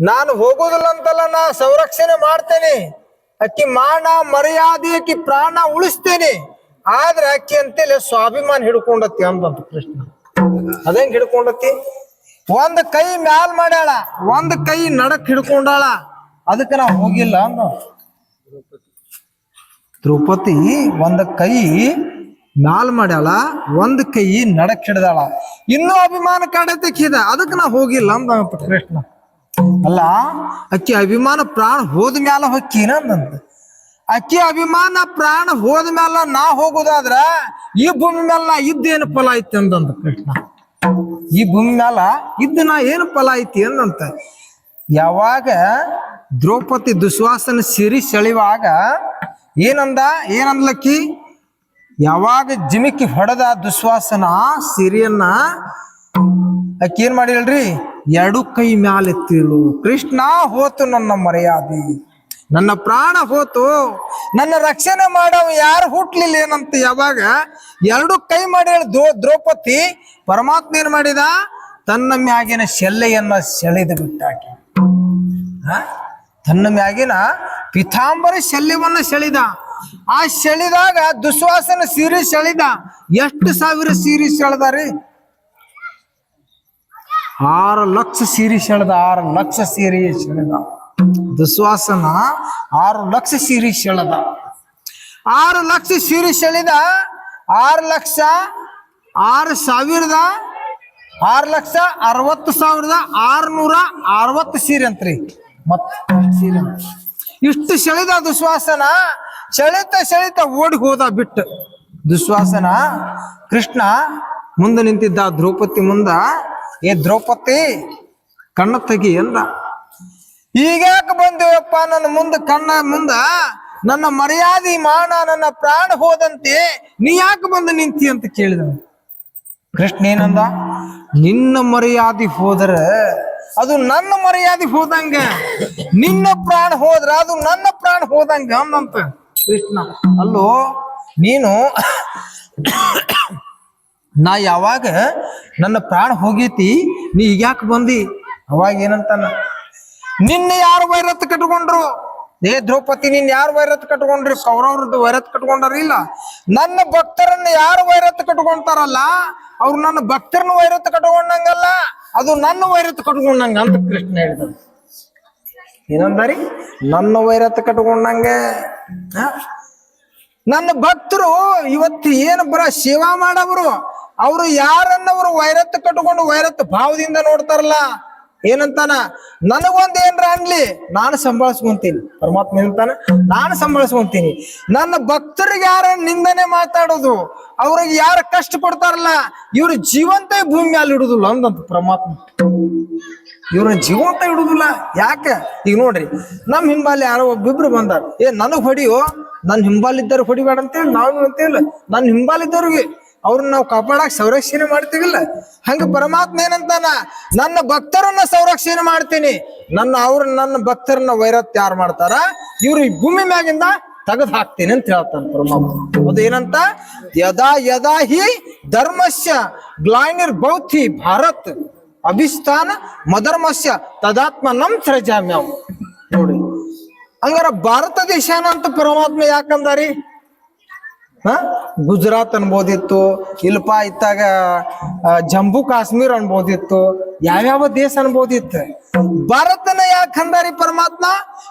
ನಾನು ಹೋಗೋದಿಲ್ಲ ಅಂತಲ್ಲ ನಾ ಸಂರಕ್ಷಣೆ ಮಾಡ್ತೇನೆ. ಅಕ್ಕಿ ಮಾನ ಮರ್ಯಾದೆ, ಅಕ್ಕಿ ಪ್ರಾಣ ಉಳಿಸ್ತೇನೆ. ಆದ್ರೆ ಅಕ್ಕಿ ಅಂತೇಳಿ ಸ್ವಾಭಿಮಾನ ಹಿಡ್ಕೊಂಡತಿ ಅಂತ ಕೃಷ್ಣ. ಅದಂಗ್ ಹಿಡ್ಕೊಂಡತಿ ಒಂದ್ ಕೈ ಮ್ಯಾಲ್ ಮಾಡ್ಯಾಳ, ಒಂದ್ ಕೈ ನಡಕ್ ಹಿಡ್ಕೊಂಡಾಳ. ಅದಕ್ಕೆ ನಾ ಹೋಗಿಲ್ಲ ಅಂದ. ದ್ರೌಪದಿ ಒಂದ್ ಕೈ ಮ್ಯಾಲ್ ಮಾಡ್ಯಾಳ, ಒಂದ್ ಕೈ ನಡಕ್ ಹಿಡ್ದಾಳ. ಇನ್ನೂ ಅಭಿಮಾನ ಕಾಡತಿಕ್ಕಿದ ಅದಕ್ಕೆ ನಾ ಹೋಗಿಲ್ಲ ಅಂದ ಕೃಷ್ಣ. ಅಲ್ಲ, ಅಕ್ಕಿ ಅಭಿಮಾನ ಪ್ರಾಣ ಹೋದ ಮ್ಯಾಲ ಹೊಕ್ಕಿನ ಅಕ್ಕಿ ಅಭಿಮಾನ ಪ್ರಾಣ ಹೋದ ಮ್ಯಾಲ ನಾ ಹೋಗುದಾದ್ರ ಈ ಭೂಮಿ ಮ್ಯಾಲ ನಾ ಇದ್ದೇನು ಫಲ ಐತಿ ಅಂದಂತ ಕೃಷ್ಣ ಈ ಭೂಮಿ ಮ್ಯಾಲ ಇದ್ದ ನಾ ಏನು ಫಲ ಐತಿ ಅಂದಂತ ಯಾವಾಗ ದ್ರೌಪದಿ ದುಶ್ವಾಸನ ಸಿರಿ ಸೆಳೆಯುವಾಗ ಏನಂದ? ಏನಂದ್ಲಕ್ಕಿ ಯಾವಾಗ ಜಿಮಿಕಿ ಹೊಡೆದ ದುಶ್ವಾಸನ ಸಿರಿಯನ್ನ ಆಕಿ ಏನ್ ಮಾಡಿಲ್ರಿ ಎರಡು ಕೈ ಮ್ಯಾಲೆ ಎತ್ತಿಳು ಕೃಷ್ಣ ಹೋತು ನನ್ನ ಮರ್ಯಾದೆ. ನನ್ನ ಪ್ರಾಣ ಹೋತು. ನನ್ನ ರಕ್ಷಣೆ ಮಾಡವ ಯಾರು ಹುಟ್ಲಿಲ್ಲ ಏನಂತ ಯಾವಾಗ ಎರಡು ಕೈ ಮಾಡಿ ದ್ರೋ ದ್ರೌ ದ್ರೌಪದಿ ಪರಮಾತ್ಮ ಏನ್ ಮಾಡಿದ? ತನ್ನ ಮ್ಯಾಗಿನ ಶೆಲ್ಲೆಯನ್ನ ಸೆಳೆದು ಬಿಟ್ಟಾಕಿ. ತನ್ನ ಮ್ಯಾಗಿನ ಪಿತಾಂಬರಿ ಶಲ್ಯವನ್ನ ಸೆಳಿದ. ಆ ಸೆಳಿದಾಗ ದುಶ್ವಾಸನ ಸೀರೆ ಸೆಳಿದ. ಎಷ್ಟು ಸಾವಿರ ಸೀರೆ ಸೆಳೆದಾರಿ? ಆರು ಲಕ್ಷ ಸೀರೆ ಸೆಳೆದ, ಆರು ಲಕ್ಷ ಸೀರೆ ಸೆಳೆದ. ದುಸ್ವಾಸನ ಆರು ಲಕ್ಷ ಸೀರೆ ಸೆಳೆದ. ಆರು ಲಕ್ಷ ಸೀರೆ ಸೆಳೆದ, ಆರು ಲಕ್ಷ ಆರು ಸಾವಿರದ, ಆರು ಲಕ್ಷ ಅರವತ್ತು ಸಾವಿರದ ಆರುನೂರ ಅರವತ್ತು ಸೀರೆ ಅಂತ್ರಿ. ಮತ್ ಸೀರೆ. ಇಷ್ಟು ಸೆಳೆದ ದುಸ್ವಾಸನ, ಸೆಳೆತ ಸೆಳೆತ ಓಡಿ ಹೋದ ಬಿಟ್ಟು ದುಸ್ವಾಸನ ಕೃಷ್ಣ ಮುಂದೆ ನಿಂತಿದ್ದ ದ್ರೌಪದಿ ಮುಂದ ಏ ದ್ರೌಪದಿ, ಕಣ್ಣ ತೆಗಿ ಎಂದ. ಈಗ್ಯಾಕೆ ಬಂದೇವಪ್ಪ ನನ್ನ ಮುಂದೆ, ಕಣ್ಣ ಮುಂದ? ನನ್ನ ಮರ್ಯಾದೆ ಮಾಣ ನನ್ನ ಪ್ರಾಣ ಹೋದಂತೆ ನೀ ಯಾಕೆ ಬಂದು ನಿಂತಿ ಅಂತ ಕೇಳಿದ ಕೃಷ್ಣ ಏನಂದ? ನಿನ್ನ ಮರ್ಯಾದೆ ಹೋದ್ರ ಅದು ನನ್ನ ಮರ್ಯಾದೆ ಹೋದಂಗ. ನಿನ್ನ ಪ್ರಾಣ ಹೋದ್ರ ಅದು ನನ್ನ ಪ್ರಾಣ ಹೋದಂಗ ಅಂದಂತ ಕೃಷ್ಣ. ಅಲ್ಲೋ, ನೀನು ನಾ ಯಾವಾಗ ನನ್ನ ಪ್ರಾಣ ಹೋಗೈತಿ, ನೀ ಯಾಕೆ ಬಂದಿ? ಅವಾಗ ಏನಂತಾನ? ನಿನ್ನ ಯಾರು ವೈರತ್ ಕಟ್ಕೊಂಡ್ರು? ಏ ದ್ರೌಪದಿ ನಿನ್ ಯಾರು ವೈರತ್ ಕಟ್ಕೊಂಡ್ರಿ? ಕೌರವ್ರದ್ದು ವೈರತ್ ಕಟ್ಕೊಂಡಾರ ಇಲ್ಲ? ನನ್ನ ಭಕ್ತರನ್ನ ಯಾರು ವೈರತ್ ಕಟ್ಕೊಂತಾರಲ್ಲ, ಅವ್ರು ನನ್ನ ಭಕ್ತರನ್ನ ವೈರತ್ ಕಟ್ಕೊಂಡಂಗಲ್ಲ, ಅದು ನನ್ನ ವೈರತ್ ಕಟ್ಕೊಂಡಂಗ ಅಂತ ಕೃಷ್ಣ ಹೇಳಿದ ಏನಂದಾರಿ? ನನ್ನ ವೈರತ್ ಕಟ್ಕೊಂಡಂಗೆ ನನ್ನ ಭಕ್ತರು ಇವತ್ತು ಏನು ಬರ ಸೇವಾ ಮಾಡವರು? ಅವರು ಯಾರನ್ನವರು ವೈರತ್ ಕಟ್ಕೊಂಡು ವೈರತ್ ಭಾವದಿಂದ ನೋಡ್ತಾರಲ್ಲ, ಏನಂತಾನ? ನನಗೊಂದ್ ಏನ್ರ ಅನ್ಲಿ, ನಾನು ಸಂಭಾಳಿಸ್ಕೊಂತೀನಿ. ಪರಮಾತ್ಮ ಏನಂತಾನ ನಾನು ಸಂಭಾಳಿಸ್ಕೊಂತೀನಿ. ನನ್ನ ಭಕ್ತರಿಗೆ ಯಾರ ನಿಂದನೆ ಮಾತಾಡೋದು? ಅವ್ರಿಗೆ ಯಾರು ಕಷ್ಟ ಪಡ್ತಾರಲ್ಲ ಇವ್ರ ಜೀವಂತ ಭೂಮಿ ಮೇಲೆ ಇಡುದಿಲ್ಲ ಅಂದಂತ ಪರಮಾತ್ಮ. ಇವ್ರ ಜೀವಂತ ಇಡುದಿಲ್ಲ, ಯಾಕೆ? ಈಗ ನೋಡ್ರಿ, ನಮ್ ಹಿಂಬಾಲಿ ಯಾರೋ ಒಬ್ಬಿಬ್ರು ಬಂದಾರ. ಏ, ನನಗ್ ಹೊಡಿಯೋ, ನನ್ ಹಿಂಬಾಲಿದ್ದವ್ರು ಹೊಡಿಬೇಡ ಅಂತೇಳಿ ನಾವು ಅಂತೇಳಿ ನನ್ನ ಹಿಂಬಾಲಿದ್ದವ್ರಿಗೆ ಅವ್ರನ್ನ ನಾವು ಕಾಪಾಡಕ್ ಸಂರಕ್ಷಣೆ ಮಾಡ್ತೀವಿಲ್ಲ. ಹಂಗ ಪರಮಾತ್ಮ ಏನಂತಾನ? ನನ್ನ ಭಕ್ತರನ್ನ ಸಂರಕ್ಷಣೆ ಮಾಡ್ತೀನಿ. ನನ್ನ ಅವ್ರ, ನನ್ನ ಭಕ್ತರನ್ನ ವೈರತ್ ಯಾರು ಮಾಡ್ತಾರ? ಇವ್ರು ಈ ಭೂಮಿ ಮ್ಯಾಗಿಂದ ತೆಗೆದು ಹಾಕ್ತೀನಿ ಅಂತ ಹೇಳ್ತಾನೆ ಪರಮಾತ್ಮ. ಅದೇನಂತ ಯದಾ ಯದಾ ಹಿ ಧರ್ಮಸ್ಯ ಗ್ಲಾನಿರ್ ಬೌದ್ಧಿ ಭಾರತ್ ಅಭಿಸ್ಥಾನ ಮಧರ್ಮಸ್ಯ ತದಾತ್ಮ ನಮ್ ಸೃಜಾಮ್ಯಾವ್ ನೋಡಿ. ಹಂಗಾರ ಭಾರತ ದೇಶನ ಅಂತ ಪರಮಾತ್ಮ ಯಾಕಂದಾರಿ? ಹ? ಗುಜರಾತ್ ಅನ್ಬೋದಿತ್ತು, ಇಲ್ಪ ಇತ್ತಾಗ ಜಮ್ಮು ಕಾಶ್ಮೀರ್ ಅನ್ಬೋದಿತ್ತು, ಯಾವ್ಯಾವ ದೇಶ ಅನ್ಬೋದಿತ್ತು? ಭಾರತನ ಯಾಕೆ ಅಂದಾರಿ ಪರಮಾತ್ಮ?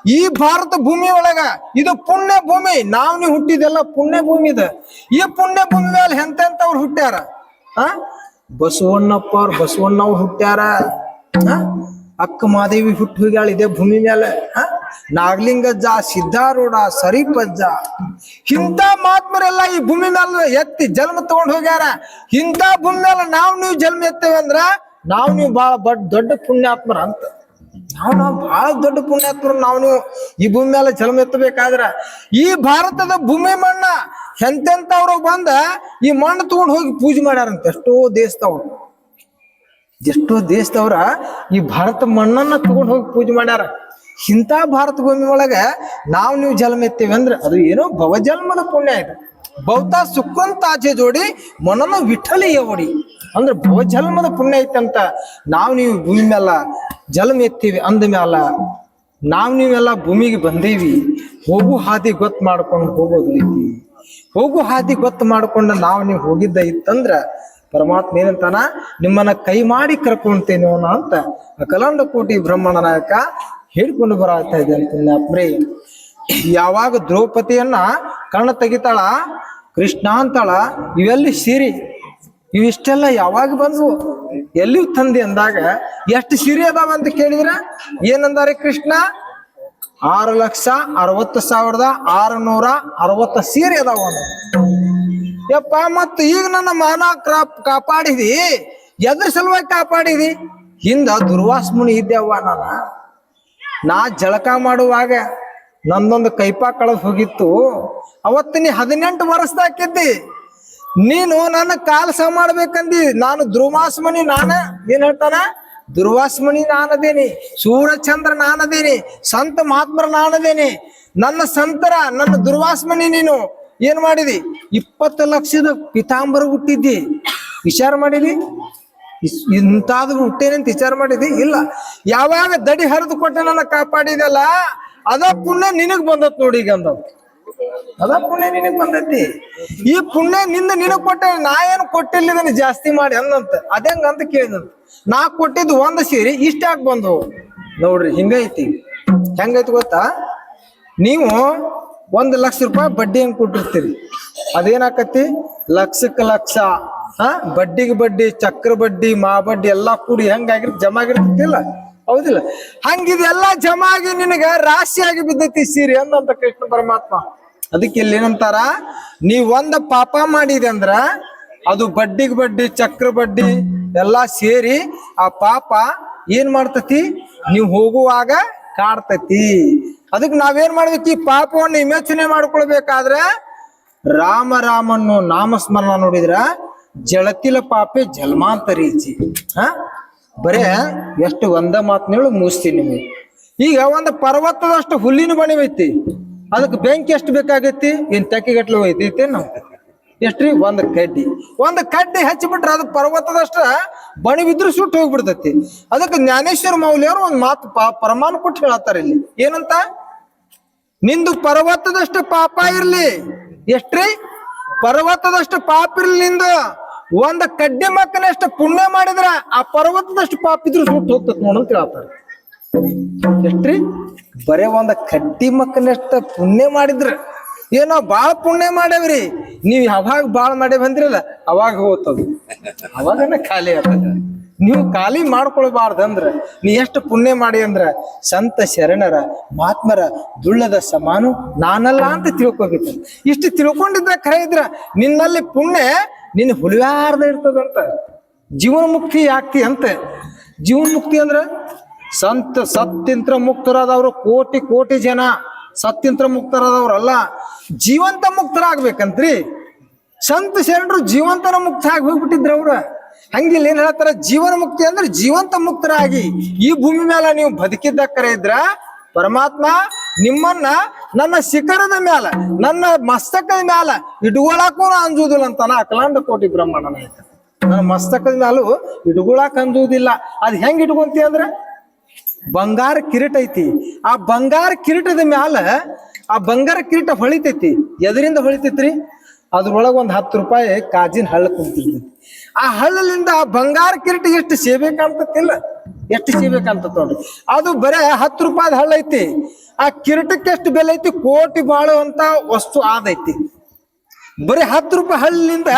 ಈ ಭಾರತ ಭೂಮಿ ಒಳಗ ಇದು ಪುಣ್ಯ ಭೂಮಿ. ನಾವ್ ನೀವು ಹುಟ್ಟಿದೆಲ್ಲ ಪುಣ್ಯ ಭೂಮಿ ಇದೆ. ಈ ಪುಣ್ಯ ಭೂಮಿ ಮೇಲೆ ಎಂತೆಂತವ್ರು ಹುಟ್ಟ್ಯಾರ? ಆ ಬಸವಣ್ಣಪ್ಪ ಅವ್ರ ಬಸವಣ್ಣವ್ರು ಹುಟ್ಟ್ಯಾರ? ಆ? ಅಕ್ಕ ಮಾದೇವಿ ಹುಟ್ಟು ಹೋಗ್ಯಾಳ ಇದೆ ಭೂಮಿ ಮೇಲೆ ಆ? ನಾಗಲಿಂಗಜ್ಜ ಸಿದ್ಧಾರೂಢ, ಸರಿಪಜ್ಜ. ಇಂಥ ಮಹಾತ್ಮರೆಲ್ಲ ಈ ಭೂಮಿ ಮೇಲೆ ಎತ್ತಿ ಜನ್ಮ ತಗೊಂಡ್ ಹೋಗ್ಯಾರ. ಇಂಥ ಭೂಮಿ ಮೇಲೆ ನಾವ್ ನೀವು ಜನ್ಮ ಎತ್ತೇವಂದ್ರ ನಾವ್ ನೀವು ಬಹಳ ಬಡ್, ದೊಡ್ಡ ಪುಣ್ಯಾತ್ಮರ ಅಂತ. ನಾವು ನಾವು ಬಹಳ ದೊಡ್ಡ ಪುಣ್ಯಾತ್ಮರು, ನಾವು ನೀವು ಈ ಭೂಮಿ ಮೇಲೆ ಜನ್ಮ ಎತ್ತಬೇಕಾದ್ರ. ಈ ಭಾರತದ ಭೂಮಿ ಮಣ್ಣ ಎಂತೆಂತವ್ರು ಬಂದ ಈ ಮಣ್ಣು ತಗೊಂಡ್ ಹೋಗಿ ಪೂಜೆ ಮಾಡ್ಯಾರಂತ ಎಷ್ಟೋ ದೇಶದವ್ರು. ಎಷ್ಟೋ ದೇಶದವ್ರ ಈ ಭಾರತ ಮಣ್ಣನ್ನ ತಗೊಂಡ್ ಹೋಗಿ ಪೂಜೆ ಮಾಡ್ಯಾರ. ಇಂಥ ಭಾರತ ಭೂಮಿ ಒಳಗ ನಾವು ನೀವು ಜನ್ಮ ಎತ್ತೇವೆ ಅಂದ್ರೆ ಅದು ಏನೋ ಭವಜನ್ಮದ ಪುಣ್ಯ ಇದು. ಸುಖಂತ ಸುಕ್ಕಂತಾಚೆ ಜೋಡಿ ಮನನ ವಿಠಲಿಯ ಒಡಿ. ಅಂದ್ರೆ ಭವ ಜನ್ಮದ ಪುಣ್ಯ ಐತಂತ ನಾವು ನೀವು ಭೂಮಿ ಮ್ಯಾಲ ಜನ್ಮ ಎತ್ತೀವಿ ಅಂದ ಮ್ಯಾಲ ನಾವು ನೀವೆಲ್ಲ ಭೂಮಿಗೆ ಬಂದೇವಿ. ಹೋಗು ಹಾದಿ ಗೊತ್ತು ಮಾಡ್ಕೊಂಡು ಹೋಗೋದೈತಿ ಹೋಗು ಹಾದಿ ಗೊತ್ತು ಮಾಡ್ಕೊಂಡು ನಾವು ನೀವು ಹೋಗಿದ್ದ ಇತ್ತಂದ್ರ ಪರಮಾತ್ಮ ಏನಂತಾನ, ನಿಮ್ಮನ್ನ ಕೈ ಮಾಡಿ ಕರ್ಕೊಂತೇನೋ ಅಂತ ಕಲಂಡ ಕೋಟಿ ಬ್ರಹ್ಮಣ ನಾಯಕ ಹೇಳ್ಕೊಂಡು ಬರತಾ ಇದೆ ಅಂತ ಅಪ್ರೇ, ಯಾವಾಗ ದ್ರೌಪದಿಯನ್ನ ಕಣ್ಣ ತೆಗಿತಾಳ, ಕೃಷ್ಣ ಅಂತಾಳ, ಇವೆಲ್ಲಿ ಸೀರಿ, ಇವಿಷ್ಟೆಲ್ಲ ಯಾವಾಗ ಬಂದ್ವು? ಎಲ್ಲಿ ತಂದಿ ಅಂದಾಗ, ಎಷ್ಟು ಸೀರೆ ಅದಾವ ಅಂತ ಕೇಳಿದ್ರ? ಏನಂದಾರೆ ಕೃಷ್ಣ? ಆರು ಲಕ್ಷ ಅರವತ್ತು ಸಾವಿರದ ಆರುನೂರ ಅರವತ್ತ ಸೀರೆ ಅದಾವ ಯಪ್ಪ, ಮತ್ತ ಈಗ ನನ್ನ ಮಾನ ಕ್ರಾಪ್ ಕಾಪಾಡಿದಿ? ಎದ್ರ ಸಲುವಾಗಿ ಕಾಪಾಡಿದಿ? ಹಿಂದ ದುರ್ವಾಸ ಮುನಿ ಇದ್ದೆವ್ವ ನಾನ. ನಾ ಜಳಕ ಮಾಡುವಾಗ ನಂದೊಂದು ಕೈಪಾ ಕಳಸ್ ಹೋಗಿತ್ತು. ಅವತ್ತು ನೀ ಹದಿನೆಂಟು ವರ್ಷದಾಕಿದ್ದಿ ನೀನು ನನ್ನ ಕಾಲಸ ಮಾಡ್ಬೇಕಂದಿ. ನಾನು ಧ್ರುವಾಸ್ಮನಿ ನಾನ. ಏನ್ ಹೇಳ್ತಾನ? ಧ್ರುವಾಸ್ಮನಿ ನಾನದೇನಿ. ಸೂರ್ಯಚಂದ್ರ ನಾನದೇನಿ. ಸಂತ ಮಹಾತ್ಮರ ನಾನದೇನಿ. ನನ್ನ ಸಂತರ, ನನ್ನ ದುರ್ವಾಸ್ಮನಿ ನೀನು. ಏನ್ ಮಾಡಿದಿ? ಇಪ್ಪತ್ತು ಲಕ್ಷದ ಪಿತಾಂಬರ ಹುಟ್ಟಿದ್ದಿ. ವಿಚಾರ ಮಾಡಿದಿ? ಇಂತಾದ್ರು ಹುಟ್ಟೇನಂತ ವಿಚಾರ ಮಾಡಿದಿ? ಇಲ್ಲ. ಯಾವಾಗ ದಡಿ ಹರಿದು ಕೊಟ್ಟೆ ನನ್ನ ಕಾಪಾಡಿದಲ್ಲ, ಅದ ಪುಣ್ಯ ನಿನಗ್ ಬಂದತ್ ನೋಡಿ ಈಗ ಅಂದವ್. ಅದ ಪುಣ್ಯ ನಿನಗ್ ಬಂದೈತಿ. ಈ ಪುಣ್ಯ ನಿಂದ ನಿನಗ್ ಕೊಟ್ಟೆ, ನಾ ಏನು ಕೊಟ್ಟಿಲ್ಲ ಇದನ್ನ ಜಾಸ್ತಿ ಮಾಡಿ ಅಂದಂತ ಅದಂಗ ಅಂತ ಕೇಳಿದಂತ. ನಾ ಕೊಟ್ಟಿದ್ದು ಒಂದ್ ಸೀರೆ ಇಷ್ಟಾಕ್ ಬಂದವು? ನೋಡ್ರಿ, ಹಿಂಗೈತಿ. ಹೆಂಗೈತಿ ಗೊತ್ತಾ? ನೀವು ಒಂದ್ ಲಕ್ಷ ರೂಪಾಯಿ ಬಡ್ಡಿ ಹೆಂಗ್ ಕೊಟ್ಟಿರ್ತೀರಿ. ಅದೇನಾಕತಿ ಲಕ್ಷಕ್ಕ ಲಕ್ಷ. ಹಾ? ಬಡ್ಡಿಗೆ ಬಡ್ಡಿ, ಚಕ್ರ ಬಡ್ಡಿ, ಮಾ ಬಡ್ಡಿ ಎಲ್ಲಾ ಕೂಡಿ ಹೆಂಗಾಗಿರ್ ಜಮಾ ಆಗಿರ್ತಿಲ್ಲ ಹೌದಿಲ್ಲ. ಹಂಗಿದೆಲ್ಲ ಜಮಾ ಆಗಿ ನಿನಗ ರಾಶಿಯಾಗಿ ಬಿದ್ದೈತಿ ಸೀರೆ ಅಂದಂತ ಕೃಷ್ಣ ಪರಮಾತ್ಮ. ಅದಕ್ಕೆ ಇಲ್ಲಿ ಏನಂತಾರ? ನೀ ಒಂದ ಪಾಪ ಮಾಡಿದೆ ಅಂದ್ರ ಅದು ಬಡ್ಡಿಗೆ ಬಡ್ಡಿ, ಚಕ್ರ ಬಡ್ಡಿ ಎಲ್ಲಾ ಸೇರಿ ಆ ಪಾಪ ಏನ್ ಮಾಡ್ತತಿ? ನೀವು ಹೋಗುವಾಗ ಕಾಡ್ತತಿ ಅದಕ್ಕೆ ನಾವೇನ್ ಮಾಡ್ಬೇಕು? ಈ ಪಾಪವನ್ನು ವಿಮೋಚನೆ ಮಾಡ್ಕೊಳ್ಬೇಕಾದ್ರೆ ರಾಮ ರಾಮನ್ನು ನಾಮಸ್ಮರಣ ನೋಡಿದ್ರ ಜಳತಿಲ ಪಾಪೆ ಜಲ್ಮಾಂತರೀಚಿ ಹ? ಬರೇ ಎಷ್ಟು ಒಂದ ಮಾತನೇಳು ಮುಗಿಸ್ತೀನಿ ನಿಮಗೆ. ಈಗ ಒಂದು ಪರ್ವತದಷ್ಟು ಹುಲ್ಲಿನ ಬಳಿ ಐತಿ ಅದಕ್ಕೆ ಬೆಂಕಿ ಎಷ್ಟು ಬೇಕಾಗೈತಿ? ಇನ್ ತೆಕ್ಕಿಗಟ್ಲೆ ಒಯ್ತೈತಿ ನಮ್ ಎಷ್ಟ್ರಿ ಒಂದ್ ಕಡ್ಡಿ. ಒಂದ್ ಕಡ್ಡಿ ಹಚ್ಚಿಬಿಟ್ರೆ ಅದು ಪರ್ವತದಷ್ಟ ಬಣಿ ಬಿದ್ರು ಸುಟ್ಟು ಹೋಗ್ಬಿಡ್ತೈತಿ. ಅದಕ್ಕೆ ಜ್ಞಾನೇಶ್ವರ ಮೌಲ್ಯವ್ರು ಒಂದ್ ಮಾತು ಪ- ಪ್ರಮಾಣ ಕೊಟ್ಟು ಹೇಳತ್ತಾರ ಇಲ್ಲಿ. ಏನಂತ? ನಿಂದು ಪರ್ವತದಷ್ಟು ಪಾಪ ಇರ್ಲಿ. ಎಷ್ಟ್ರಿ ಪರ್ವತದಷ್ಟು ಪಾಪ ಇರ್ಲಿ ನಿಂದು. ಒಂದ್ ಕಡ್ಡಿ ಮಕ್ಕನಷ್ಟು ಪುಣ್ಯ ಮಾಡಿದ್ರ ಆ ಪರ್ವತದಷ್ಟು ಪಾಪ ಇದ್ರು ಸುಟ್ಟು ಹೋಗ್ತತ್ ನೋಡಂತ ಹೇಳ್ತಾರೆ. ಎಷ್ಟ್ರಿ? ಬರೇ ಒಂದ ಕಡ್ಡಿ ಮಕ್ಕನಷ್ಟ ಪುಣ್ಯ ಮಾಡಿದ್ರ. ಏನೋ ಬಾಳ ಪುಣ್ಯ ಮಾಡೇವ್ರಿ ನೀವ್ ಯಾವಾಗ ಬಾಳ ಮಾಡಿ ಬಂದ್ರಲ್ಲ, ಅವಾಗ ಹೋಗ್ತದ. ಅವಾಗನ ಖಾಲಿ ಆಗ್ತದ. ನೀವು ಖಾಲಿ ಮಾಡ್ಕೊಳ್ಬಾರ್ದಂದ್ರ ನೀ ಎಷ್ಟು ಪುಣ್ಯ ಮಾಡಿ ಅಂದ್ರ, ಸಂತ ಶರಣರ, ಮಹಾತ್ಮರ, ದುಳ್ಳದ ಸಮಾನು ನಾನಲ್ಲ ಅಂತ ತಿಳ್ಕೊಬೇಕು ಇಷ್ಟು ತಿಳ್ಕೊಂಡಿದ್ರ ಖರೆ ಇದ್ರ, ನಿನ್ನಲ್ಲಿ ಪುಣ್ಯ ನಿನ್ನ ಹುಲಿಯಾರ್ದ ಇರ್ತದಂತ ಜೀವನ ಮುಕ್ತಿ ಆಗ್ತಿ ಅಂತ. ಜೀವನ ಮುಕ್ತಿ ಅಂದ್ರ ಸಂತ ಸತ್ಯಂತ್ರ ಮುಕ್ತರಾದವ್ರು ಕೋಟಿ ಕೋಟಿ ಜನ ಸತ್ಯಂತ್ರ ಮುಕ್ತರಾದವ್ರಲ್ಲ. ಜೀವಂತ ಮುಕ್ತರಾಗ್ಬೇಕಂತ್ರಿ. ಸಂತ ಶರಣರು ಜೀವಂತನ ಮುಕ್ತ ಆಗಿ ಹೋಗ್ಬಿಟ್ಟಿದ್ರ ಅವ್ರ. ಹಂಗಿಲ್ಲ ಏನ್ ಹೇಳ್ತಾರ? ಜೀವನ ಮುಕ್ತಿ ಅಂದ್ರೆ ಜೀವಂತ ಮುಕ್ತರಾಗಿ ಈ ಭೂಮಿ ಮೇಲೆ ನೀವು ಬದುಕಿದ್ದ ಕರೆ ಇದ್ರ ಪರಮಾತ್ಮ ನಿಮ್ಮನ್ನ ನನ್ನ ಶಿಖರದ ಮ್ಯಾಲ, ನನ್ನ ಮಸ್ತಕದ ಮ್ಯಾಲ ಇಟ್ಕೊಳಕ್ಕೂ ಅಂಜುದಿಲ್ಲ ಅಂತಾನ ಅಕಲಾಂಡ ಕೋಟಿ ಬ್ರಹ್ಮಾಂಡ ನಾಯಕ ನನ್ನ ಮಸ್ತಕದ ಮ್ಯಾಲೂ ಇಟ್ಕೊಳಕ್ ಅಂಜುವುದಿಲ್ಲ ಅದ್ ಹೆಂಗ್ ಇಟ್ಕೊಂತಿ ಅಂದ್ರ? ಬಂಗಾರ ಕಿರೀಟ ಐತಿ. ಆ ಬಂಗಾರ ಕಿರೀಟದ ಮ್ಯಾಲ, ಆ ಬಂಗಾರ ಕಿರೀಟ ಹೊಳಿತೈತಿ. ಎದರಿಂದ ಹೊಳಿತೈತ್ರಿ? ಅದ್ರೊಳಗ ಒಂದ್ ಹತ್ತು ರೂಪಾಯಿ ಕಾಜಿನ ಹಳ್ಳ ಕುಂತಿರ್ತೈತಿ ಆ ಹಳ್ಳಲಿಂದ ಆ ಬಂಗಾರ ಕಿರೀಟ ಎಷ್ಟು ಸೇವೆ ಕಾಣ್ತತಿಲ್ಲ ಎಷ್ಟು ಸಿಗ್ಬೇಕಂತ ತೋಡು. ಅದು ಬರೇ ಹತ್ತು ರೂಪಾಯಿ ಹಳ್ಳ ಐತಿ. ಆ ಕಿರೀಟಕ್ಕೆ ಎಷ್ಟು ಬೆಲೆ ಐತಿ? ಕೋಟಿ ಬಾಳುವಂತ ವಸ್ತು ಆದೈತಿ ಬರೀ ಹತ್ತು ರೂಪಾಯಿ ಹಳ್ಳಿನಿಂದ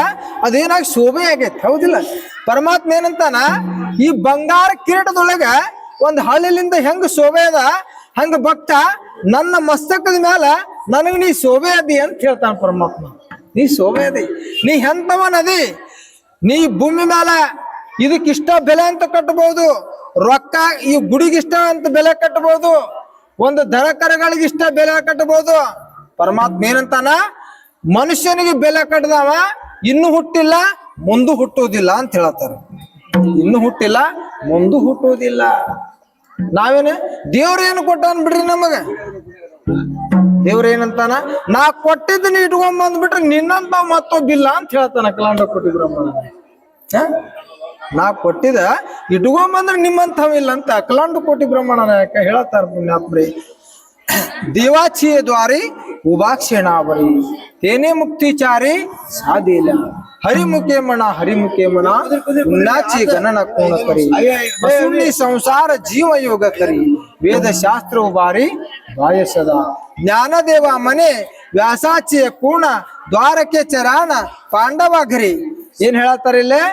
ಅದೇನಾಗಿ ಶೋಭೆ ಆಗೈತಿ? ಹೌದಿಲ್ಲ. ಪರಮಾತ್ಮ ಏನಂತಾನ, ಈ ಬಂಗಾರ ಕಿರೀಟದೊಳಗ ಒಂದ್ ಹಳ್ಳಿಲಿಂದ ಹೆಂಗ ಶೋಭೆ ಅದ, ಹಂಗ ಭಕ್ತ ನನ್ನ ಮಸ್ತಕದ ಮ್ಯಾಲ ನನಗ್ ನೀ ಶೋಭೆ ಅದಿ ಅಂತ ಹೇಳ್ತಾನ ಪರಮಾತ್ಮ. ನೀ ಶೋಭೆ ಅದಿ. ನೀ ಹೆಂತವ ಅದಿ ನೀ ಭೂಮಿ ಮ್ಯಾಲ ಇದಕ್ಕಿಷ್ಟ ಬೆಲೆ ಅಂತ ಕಟ್ಟಬಹುದು ರೊಕ್ಕ ಈ ಗುಡಿಗಿಷ್ಟ ಅಂತ ಬೆಲೆ ಕಟ್ಟಬಹುದು ಒಂದು ದರ ಕರಗಳಿಗಿಷ್ಟ ಬೆಲೆ ಕಟ್ಟಬಹುದು ಪರಮಾತ್ಮ ಏನಂತಾನ? ಮನುಷ್ಯನಿಗೆ ಬೆಲೆ ಕಟ್ಟದವ ಇನ್ನು ಹುಟ್ಟಿಲ್ಲ, ಮುಂದು ಹುಟ್ಟುವುದಿಲ್ಲ ಅಂತ ಹೇಳತ್ತಾರ ಇನ್ನು ಹುಟ್ಟಿಲ್ಲ, ಮುಂದು ಹುಟ್ಟುವುದಿಲ್ಲ. ನಾವೇನು? ದೇವ್ರ ಏನು ಕೊಟ್ಟಾನ್ ಬಿಡ್ರಿ ನಮಗ? ದೇವ್ರ ಏನಂತಾನ? ನಾ ಕೊಟ್ಟಿದ್ದು ನೀ ಇಟ್ಕೊಂಡ್ ಬಂದ್ಬಿಟ್ರೆ ನಿನ್ನಂತ ಮತ್ತೊಬ್ಬಿಲ್ಲ ಅಂತ ಹೇಳ್ತಾನ ಕಲಾಂಡ ಹ? ನಾ ಕೊಟ್ಟಿದ, ಇಟ್ಕೊಂಬಂದ್ರ ಬಂದ್ರೆ ನಿಮ್ಮಂಥವಿಲ್ಲ ಅಂತ ಅಕ್ಲಾಂಡು ಕೋಟಿ ಬ್ರಹ್ಮಣ ನಾಯಕ ಹೇಳತ್ತಾರ ಪುಣ್ಯಾತ್ಮರಿ. ದೇವಾಚಿಯ ದ್ವಾರಿ ಉಭಾಕ್ಷೇಣಾವರಿ ತೇನೇ ಮುಕ್ತಿಚಾರಿ ಸಾಧಿಲ್ಲ ಹರಿಮುಖೇ ಮಣ ಹರಿಮುಖೇ ಮಣ ಉನ್ನಾಚಿ ಗಣನ ಕೋಣ ಕರಿ. ವಸುಲಿ ಸಂಸಾರ ಜೀವ ಯೋಗ ಕರಿ. ವೇದ ಶಾಸ್ತ್ರ ಬಾರಿ ಬಾಯಸದ ಜ್ಞಾನದೇವ ಮನೆ, ವ್ಯಾಸಾಚಿಯ ಕೂಣ, ದ್ವಾರಕೆ ಚರಾಣ, ಪಾಂಡವ ಘರಿ. ಏನ್ ಹೇಳತ್ತಾರ ಇಲ್ಲೇ?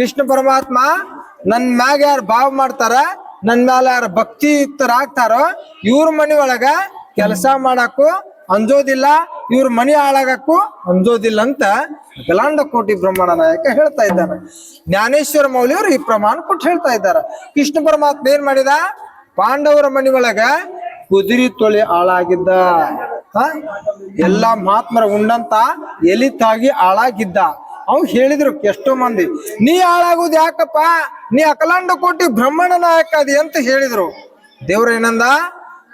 ಕೃಷ್ಣ ಪರಮಾತ್ಮ ನನ್ ಮ್ಯಾಗ ಯಾರು ಭಾವ ಮಾಡ್ತಾರ, ನನ್ ಮ್ಯಾಲ ಯಾರು ಭಕ್ತಿಯುಕ್ತರಾಗ್ತಾರೋ ಇವ್ರ ಮನಿ ಒಳಗ ಕೆಲಸ ಮಾಡಕ್ಕೂ ಅಂಜೋದಿಲ್ಲ, ಇವ್ರ ಮನಿ ಹಾಳಾಗಕ್ಕೂ ಅಂಜೋದಿಲ್ಲ ಅಂತ ಗಲಾಂಡ ಕೋಟಿ ಬ್ರಹ್ಮಣ ನಾಯಕ ಹೇಳ್ತಾ ಇದ್ದಾನೆ. ಜ್ಞಾನೇಶ್ವರ ಮೌಲ್ಯವರು ಈ ಪ್ರಮಾಣ ಕೊಟ್ಟು ಹೇಳ್ತಾ ಇದ್ದಾರೆ. ಕೃಷ್ಣ ಪರಮಾತ್ಮ ಏನ್ ಮಾಡಿದ? ಪಾಂಡವರ ಮನಿ ಒಳಗ ಕುದುರಿ ತೊಳಿ ಹಾಳಾಗಿದ್ದ? ಎಲ್ಲಾ ಮಹಾತ್ಮರ ಉಂಡಂತ ಎಲಿತಾಗಿ ಹಾಳಾಗಿದ್ದ. ಅವ್ ಹೇಳಿದ್ರು ಎಷ್ಟೋ ಮಂದಿ, ನೀ ಹಾಳಾಗುದು ಯಾಕಪ್ಪ? ನೀ ಅಕಲಾಂಡ ಕೋಟಿ ಬ್ರಹ್ಮಣ ನಾಯಕ ಅದಿ ಅಂತ ಹೇಳಿದ್ರು. ದೇವ್ರ ಏನಂದ?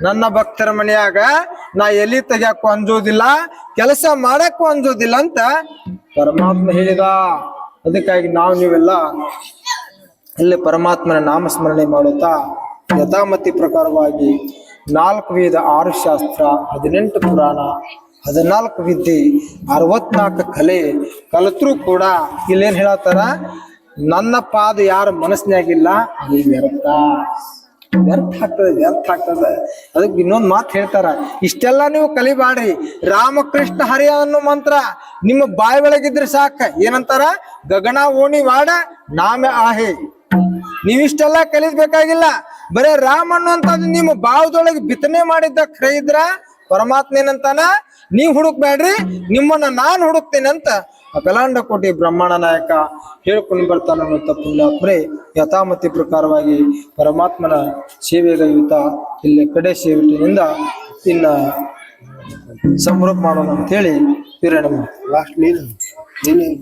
ನನ್ನ ಭಕ್ತರ ಮನೆಯಾಗ ನಾ ಎಲ್ಲಿ ತೆಗ್ಯಾಕು ಅಂಜೋದಿಲ್ಲ, ಕೆಲಸ ಮಾಡಕ್ಕೂ ಅಂಜೋದಿಲ್ಲ ಅಂತ ಪರಮಾತ್ಮ ಹೇಳಿದ. ಅದಕ್ಕಾಗಿ ನಾವು ನೀವೆಲ್ಲ ಇಲ್ಲಿ ಪರಮಾತ್ಮನ ನಾಮಸ್ಮರಣೆ ಮಾಡುತ್ತಾ, ಯಥಾಮತಿ ಪ್ರಕಾರವಾಗಿ ನಾಲ್ಕು ವೇದ ಆರು ಶಾಸ್ತ್ರ ಹದಿನೆಂಟು ಪುರಾಣ ಹದಿನಾಲ್ಕು ವಿದ್ಯೆ, ಅರವತ್ನಾಲ್ಕು ಕಲೆ ಕಲಿತರೂ ಕೂಡ ಇಲ್ಲೇನ್ ಹೇಳತ್ತಾರ? ನನ್ನ ಪಾದ ಯಾರ ಮನಸ್ಸಿನಾಗಿಲ್ಲ ಅದು ವ್ಯರ್ಥ. ವ್ಯರ್ಥ ಆಗ್ತದೆ ವ್ಯರ್ಥ ಆಗ್ತದೆ. ಅದಕ್ಕೆ ಇನ್ನೊಂದು ಮಾತು ಹೇಳ್ತಾರ, ಇಷ್ಟೆಲ್ಲ ನೀವು ಕಲಿಬಾಡ್ರಿ ರಾಮಕೃಷ್ಣ ಹರಿಯ ಅನ್ನೋ ಮಂತ್ರ ನಿಮ್ಮ ಬಾಯಿ ಒಳಗಿದ್ರೆ ಸಾಕ. ಏನಂತಾರ? ಗಗನ, ಓಣಿ, ವಾಡ, ನಾಮೆ, ಆಹೆ. ನೀವಿಷ್ಟೆಲ್ಲ ಕಲಿಬೇಕಾಗಿಲ್ಲ ಬರೇ ರಾಮ ಅನ್ನುವಂಥದ್ದು ನಿಮ್ಮ ಭಾವದೊಳಗೆ ಬಿತ್ತನೆ ಮಾಡಿದ್ದ ಕ್ರೈದ್ರ ಪರಮಾತ್ಮ ಏನಂತಾನ? ನೀವ್ ಹುಡುಕ್ಬೇಡ್ರಿ ನಿಮ್ಮನ್ನ ನಾನ್ ಹುಡುಕ್ತೇನೆ ಅಂತ ಗಲಾಂಡ ಕೋಟಿ ಬ್ರಹ್ಮಾಂಡ ನಾಯಕ ಹೇಳ್ಕೊಂಡು ಬರ್ತಾನ ಪುಣ್ಯಾತ್ಮರೇ ಯಥಾಮತಿ ಪ್ರಕಾರವಾಗಿ ಪರಮಾತ್ಮನ ಸೇವೆಗೈಯುತ ಇಲ್ಲಿ ಕಡೆ ಸೇವಿಟ್ಟಿನಿಂದ ಇನ್ನ ಸಂಭ್ರಮ ಮಾಡೋಣ ಅಂತೇಳಿ ಪ್ರೇರಣೆ ಮಾಡ್ತೀವಿ ಲಾಸ್ಟ್ ನೀನು ನೀನು.